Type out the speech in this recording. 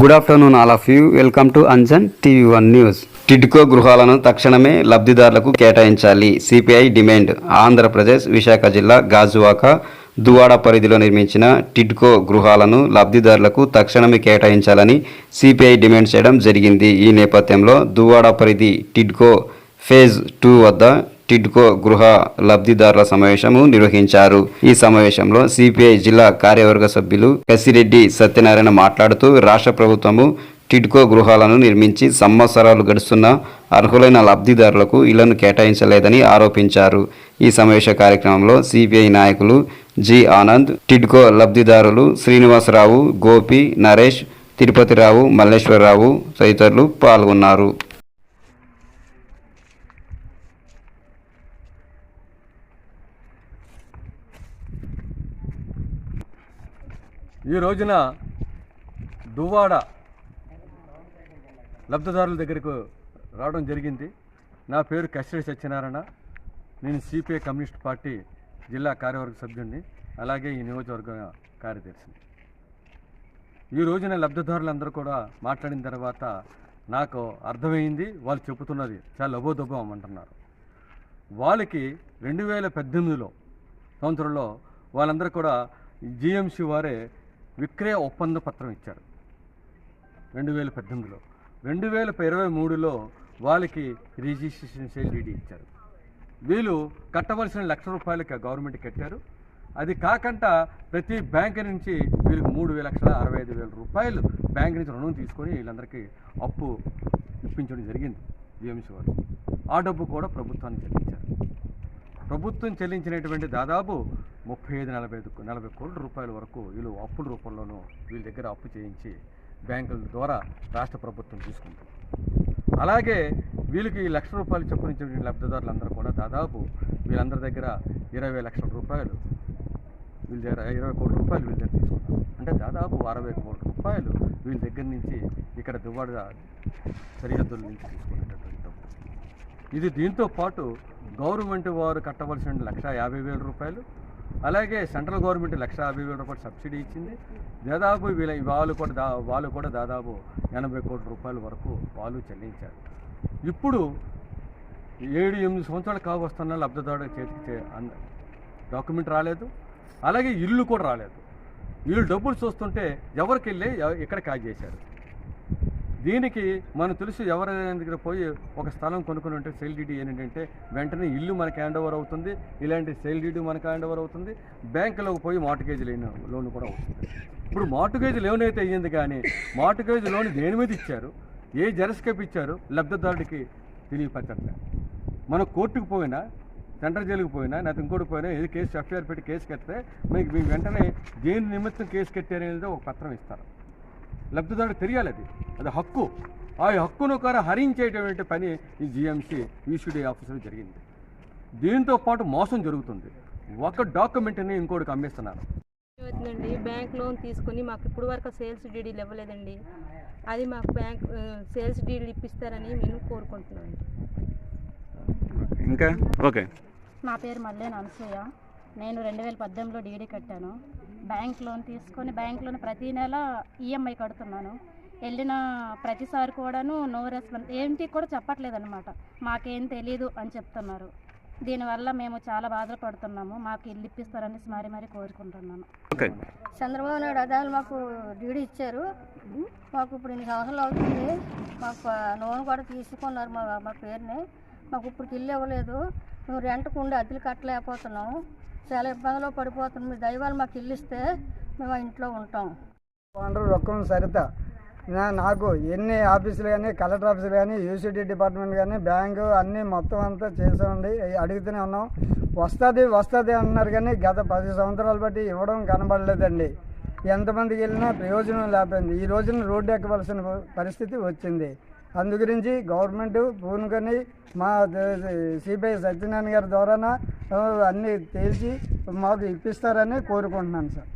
Good afternoon all of you welcome to Anjan TV one news TIDCO గృహాలను తక్షణమే లబ్ధిదారులకు కేటాయించాలి. సిపిఐ డిమాండ్ ఆంధ్రప్రదేశ్ విశాఖ జిల్లా గాజువాక దువాడ పరిధిలో నిర్మించిన టిడ్కో గృహాలను లబ్ధిదారులకు తక్షణమే కేటాయించాలని సిపిఐ డిమాండ్ చేయడం జరిగింది. ఈ నేపథ్యంలో దువాడ పరిధి టిడ్కో ఫేజ్ టూ వద్ద టిడ్కో గృహ లబ్ధిదారుల సమావేశము నిర్వహించారు. ఈ సమావేశంలో సిపిఐ జిల్లా కార్యవర్గ సభ్యులు కసిరెడ్డి సత్యనారాయణ మాట్లాడుతూ రాష్ట్ర ప్రభుత్వము టిడ్కో గృహాలను నిర్మించి సంవత్సరాలు గడుస్తున్న అర్హులైన లబ్ధిదారులకు ఇళ్ళను కేటాయించలేదని ఆరోపించారు. ఈ సమావేశ కార్యక్రమంలో సిపిఐ నాయకులు జి ఆనంద్ టిడ్కో లబ్ధిదారులు శ్రీనివాసరావు గోపి నరేష్ తిరుపతిరావు మల్లేశ్వరరావు తదితరులు పాల్గొన్నారు. ఈ రోజున దువ్వాడ లబ్ధిదారుల దగ్గరకు రావడం జరిగింది. నా పేరు కశ్రీ సత్యనారాయణ. నేను సిపిఐ కమ్యూనిస్ట్ పార్టీ జిల్లా కార్యవర్గ సభ్యుడిని అలాగే ఈ నియోజకవర్గ కార్యదర్శిని. ఈ రోజున లబ్ధిదారులందరూ కూడా మాట్లాడిన తర్వాత నాకు అర్థమైంది వాళ్ళు చెబుతున్నది చాలా లబోదబం అంటున్నారు వాళ్ళకి రెండు వేల పద్దెనిమిదిలో సంవత్సరంలో వాళ్ళందరూ కూడా జిఎంసి వారే విక్రయ ఒప్పంద పత్రం ఇచ్చారు. రెండు వేల పద్దెనిమిదిలో. రెండు వేల ఇరవై మూడులో వాళ్ళకి రిజిస్ట్రేషన్ సేల్ డీడీ ఇచ్చారు. వీళ్ళు కట్టవలసిన లక్ష రూపాయలకి గవర్నమెంట్ కట్టారు. అది కాకుండా ప్రతి బ్యాంక్ నుంచి వీళ్ళకి మూడు వేల లక్షల అరవై ఐదు వేల రూపాయలు బ్యాంక్ నుంచి రుణం తీసుకొని వీళ్ళందరికీ అప్పు ఇప్పించడం జరిగింది. జీఎంసీ వాళ్ళు. ఆ డబ్బు కూడా ప్రభుత్వానికి ప్రభుత్వం చెల్లించినటువంటి దాదాపు ముప్పై ఐదు నలభై ఐదు నలభై కోట్ల రూపాయల వరకు వీళ్ళు అప్పుల రూపంలోనూ వీళ్ళ దగ్గర అప్పు చేయించి బ్యాంకుల ద్వారా రాష్ట్ర ప్రభుత్వం తీసుకుంటుంది అలాగే వీళ్ళకి లక్ష రూపాయలు చొప్పునిచ్చిన లబ్ధిదారులందరూ కూడా దాదాపు వీళ్ళందరి దగ్గర ఇరవై లక్షల రూపాయలు వీళ్ళ దగ్గర ఇరవై కోట్ల రూపాయలు వీళ్ళ దగ్గర తీసుకున్నారు. అంటే దాదాపు అరవై కోట్ల రూపాయలు వీళ్ళ దగ్గర నుంచి ఇక్కడ దువ్వాడ సరిహద్దుల నుంచి తీసుకునేటటువంటి ఇది దీంతో పాటు గవర్నమెంట్ వారు కట్టవలసిన లక్ష యాభై వేల రూపాయలు అలాగే సెంట్రల్ గవర్నమెంట్ లక్ష యాభై వేల రూపాయలు సబ్సిడీ ఇచ్చింది. దాదాపు వీళ్ళ వాళ్ళు కూడా దా వాళ్ళు కూడా దాదాపు ఎనభై కోట్ల రూపాయల వరకు వాళ్ళు చెల్లించారు. ఇప్పుడు ఏడు ఎనిమిది సంవత్సరాలు కావస్తున్న లబ్ధిదారు చేతికి చే- డాక్యుమెంట్ రాలేదు. అలాగే ఇల్లు కూడా రాలేదు. వీళ్ళు డబ్బులు చూస్తుంటే ఎవరికి వెళ్ళి ఇక్కడ కాజేశారు? కాజ్ చేశారు దీనికి మనం తెలుసు ఎవరైనా దగ్గర పోయి ఒక స్థలం కొనుక్కుని ఉంటే సేల్ డీడీ ఏంటంటే వెంటనే ఇల్లు మనకి హ్యాండ్ ఓవర్ అవుతుంది ఇలాంటి సేల్ డీడీ మనకి హ్యాండ్ ఓవర్ అవుతుంది బ్యాంకులోకి పోయి మార్టిగేజ్ లేని లోన్ కూడా అవుతుంది ఇప్పుడు మార్టిగేజ్ లోన్ అయితే అయ్యింది కానీ మార్టిగేజ్ లోన్ దేని మీద ఇచ్చారు? ఏ జెరస్కేప్ ఇచ్చారు? లబ్ధిదారుడికి తెలియపరచట్లే. మనం కోర్టుకు పోయినా సెంట్రల్ జైలుకి పోయినా లేకపోతే ఇంకోటి పోయినా ఏది కేసు ఎఫ్ఐఆర్ పెట్టి కేసు కడితే మీకు మీకు వెంటనే దేని నిమిత్తం కేసు కట్టారనేది ఒక పత్రం ఇస్తారు. లబ్ధిదారుడు తెలియాలి అది. అది హక్కు. ఆ హక్కును కూడా హరించేటువంటి పని ఈ జిఎంసీ ఈసీడీ ఆఫీసులో జరిగింది. దీంతో పాటు మోసం జరుగుతుంది. ఒక డాక్యుమెంట్ని ఇంకోటికి అమ్మేస్తున్నారు. అవుతుందండి బ్యాంక్ లోన్ తీసుకుని మాకు ఇప్పుడు వరకు సేల్స్ డీడీలు ఇవ్వలేదండి అది మాకు బ్యాంక్ సేల్స్ డీడీలు ఇప్పిస్తారని మేము కోరుకుంటున్నాం ఇంకా? ఓకే. నా పేరు మల్లేని అనసూయ నేను రెండు వేల పద్దెనిమిదిలో డీడీ కట్టాను. బ్యాంక్ లోన్ తీసుకొని బ్యాంక్ లోన్ ప్రతి నెల ఈఎంఐ కడుతున్నాను. వెళ్ళిన ప్రతిసారి కూడాను నో రెస్పాన్స్ ఏంటి కూడా చెప్పట్లేదు అనమాట మాకేం తెలీదు అని చెప్తున్నారు. దీనివల్ల మేము చాలా బాధలు పడుతున్నాము మాకు ఇల్లు ఇప్పిస్తారని మరీ మరీ కోరుకుంటున్నాను. చంద్రబాబు నాయుడు అదాలు మాకు డీడీ ఇచ్చారు. మాకు ఇప్పుడు ఇన్ని సంవత్సరాలు అవుతుంది. మాకు లోన్ కూడా తీసుకున్నారు మా మా పేరుని. మాకు ఇప్పుడు ఇల్లు ఇవ్వలేదు. మేము రెంట్కు ఉండి అద్దెలు కట్టలేకపోతున్నాం చాలా ఇబ్బందిలో పడిపోతున్నాం మీ దైవాలు మాకు ఇల్లు ఇస్తే మేము ఆ ఇంట్లో ఉంటాం. రొక్కం సరిత. నాకు ఎన్ని ఆఫీసులు కానీ కలెక్టర్ ఆఫీసులు కానీ యూసిటీ డిపార్ట్మెంట్ కానీ బ్యాంకు అన్నీ మొత్తం అంతా చేసామండి అడుగుతూనే ఉన్నాం. వస్తుంది వస్తుంది అంటున్నారు కానీ గత పది సంవత్సరాలు బట్టి ఇవ్వడం కనబడలేదండి. ఎంతమందికి వెళ్ళినా ప్రయోజనం లేకపోయింది. ఈ రోజున రోడ్డు ఎక్కవలసిన పరిస్థితి వచ్చింది. అందు గురించి గవర్నమెంట్ పూనుకొని మా సిపిఐ సత్యనారాయణ గారి ద్వారా అన్నీ తేల్చి మాకు ఇప్పిస్తారని కోరుకుంటున్నాను సార్.